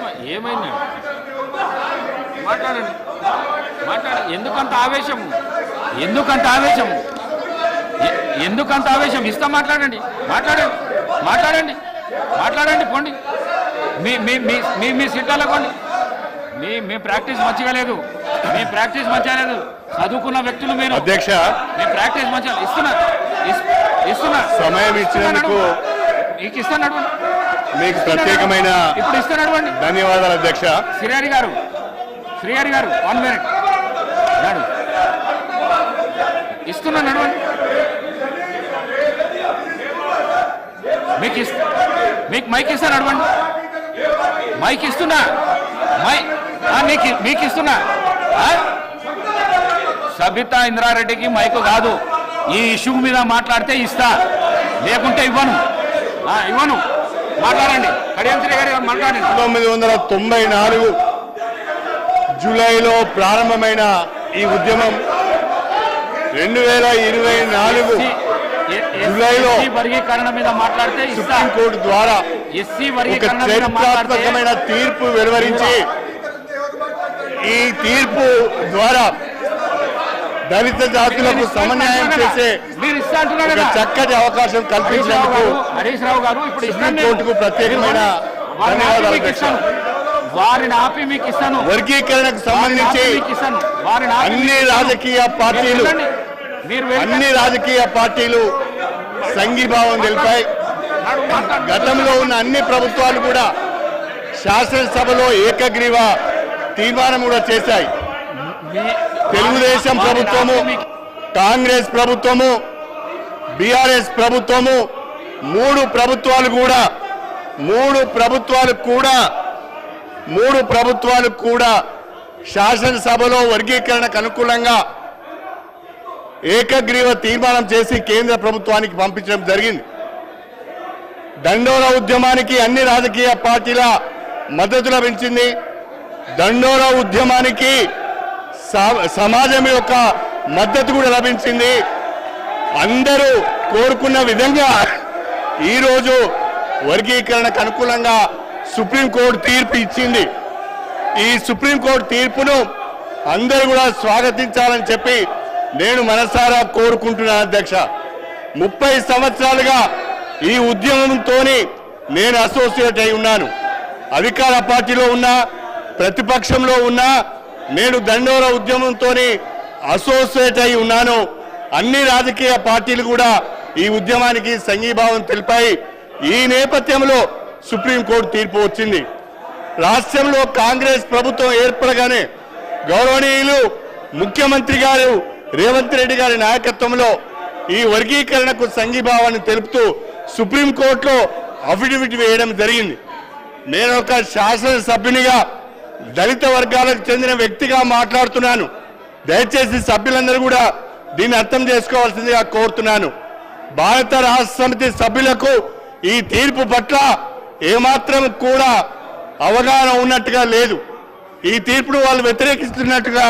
ఏమ ఏమైంది? మాట్లాడండి. మాట్లాడండి ఎందుకంత ఆవేశం ఎందుకంత ఆవేశం ఎ- ఎందుకంత ఆవేశం ఇస్తా మాట్లాడండి. మాట్లాడండి. మాట్లాడండి. మాట్లాడండి పోండి. మీ మీ మీ మీ మీ సీట్లలో పోండి. మీ మీ ప్రాక్టీస్ మంచిగా లేదు. మీ ప్రాక్టీస్ మంచిగా లేదు. చదువుకున్న వ్యక్తులు మీరు. అధ్యక్ష. మీ ప్రాక్టీస్ మంచిగా ఇస్తున్నా. ఇస్- ఇస్తున్నా. సమయం ఇచ్చినందుకు మీకు ఇస్తాను మీకు ప్రత్యేకమైన ఇప్పుడు ఇస్తాను ధన్యవాదాలు అధ్యక్ష. శ్రీహరి గారు శ్రీహరి గారు వన్ మినిట్ నడు. ఇస్తున్నా నడవండి. మీకు ఇస్త మీకు మైక్ ఇస్తా నడవండి. మైక్ ఇస్తున్నా. మీకు మీకు ఇస్తున్నా? సబితా ఇంద్రారెడ్డికి మైకు కాదు. ఈ ఇష్యూ మీద మాట్లాడితే ఇస్తా. లేకుంటే ఇవ్వను. ఇవ్వను మాట్లాడండి. కడియం శ్రీ గారు మాట్లాడండి. పంతొమ్మిది వందల తొంభై నాలుగు జూలైలో ప్రారంభమైన ఈ ఉద్యమం రెండు వేల ఇరవై నాలుగు జూలైలో వర్గీకరణ మీద మాట్లాడితే సుప్రీంకోర్టు ద్వారా ఎస్సీ వర్గీకరణ చరిత్రాత్మకమైన తీర్పు వెలువరించి ఈ తీర్పు ద్వారా దళిత జాతులకు సమన్యాయం చేసే చక్కటి అవకాశం కల్పించినందుకు హరీష్ రావు గారు ఇప్పుడు. సుప్రీంకోర్టుకు ప్రత్యేకమైన వారిని ఆపి మీకు ఇస్తాను వర్గీకరణకు సంబంధించి అన్ని. రాజకీయ పార్టీలు. అన్ని రాజకీయ పార్టీలు సంఘీభావం తెలిపాయి. గతంలో ఉన్న అన్ని ప్రభుత్వాలు కూడా శాసనసభలో ఏకగ్రీవ తీర్మానం కూడా చేశాయి తెలుగుదేశం ప్రభుత్వము కాంగ్రెస్ ప్రభుత్వము బీఆర్ఎస్ ప్రభుత్వము మూడు ప్రభుత్వాలు కూడా మూడు ప్రభుత్వాలు కూడా మూడు ప్రభుత్వాలు కూడా శాసనసభలో వర్గీకరణకు అనుకూలంగా ఏకగ్రీవ తీర్మానం చేసి కేంద్ర ప్రభుత్వానికి పంపించడం జరిగింది. దండోర ఉద్యమానికి అన్ని రాజకీయ పార్టీల మద్దతు లభించింది దండోర ఉద్యమానికి సమాజం యొక్క మద్దతు కూడా లభించింది. అందరూ కోరుకున్న విధంగా ఈరోజు వర్గీకరణకు అనుకూలంగా సుప్రీంకోర్టు తీర్పు ఇచ్చింది. ఈ సుప్రీంకోర్టు తీర్పును అందరూ కూడా స్వాగతించాలని చెప్పి నేను మనసారా కోరుకుంటున్నాను అధ్యక్ష. ముప్పై సంవత్సరాలుగా ఈ ఉద్యమంతో నేను అసోసియేట్ అయి ఉన్నాను. అధికార పార్టీలో ఉన్నా ప్రతిపక్షంలో ఉన్నా నేను దండోర ఉద్యమంతో అసోసియేట్ అయి ఉన్నాను. అన్ని రాజకీయ పార్టీలు కూడా ఈ ఉద్యమానికి సంఘీభావం తెలిపాయి. ఈ నేపథ్యంలో సుప్రీంకోర్టు తీర్పు వచ్చింది. రాష్ట్రంలో కాంగ్రెస్ ప్రభుత్వం ఏర్పడగానే గౌరవనీయులు ముఖ్యమంత్రి గారు రేవంత్ రెడ్డి గారి నాయకత్వంలో ఈ వర్గీకరణకు సంఘీభావాన్ని తెలుపుతూ సుప్రీంకోర్టులో అఫిడవిట్ వేయడం జరిగింది. నేను ఒక శాసనసభ్యునిగా దళిత వర్గాలకు చెందిన వ్యక్తిగా మాట్లాడుతున్నాను. దయచేసి సభ్యులందరూ కూడా దీన్ని అర్థం చేసుకోవాల్సిందిగా కోరుతున్నాను. భారత రాష్ట్ర సమితి సభ్యులకు ఈ తీర్పు పట్ల ఏమాత్రం కూడా అవగాహన ఉన్నట్టుగా లేదు. ఈ తీర్పును వాళ్ళు వ్యతిరేకిస్తున్నట్టుగా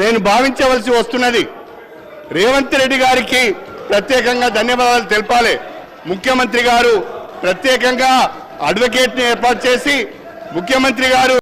నేను భావించవలసి వస్తున్నది. రేవంత్ రెడ్డి గారికి ప్రత్యేకంగా ధన్యవాదాలు తెలపాలి. ముఖ్యమంత్రి గారు ప్రత్యేకంగా అడ్వకేట్ని ఏర్పాటు చేసి ముఖ్యమంత్రి గారు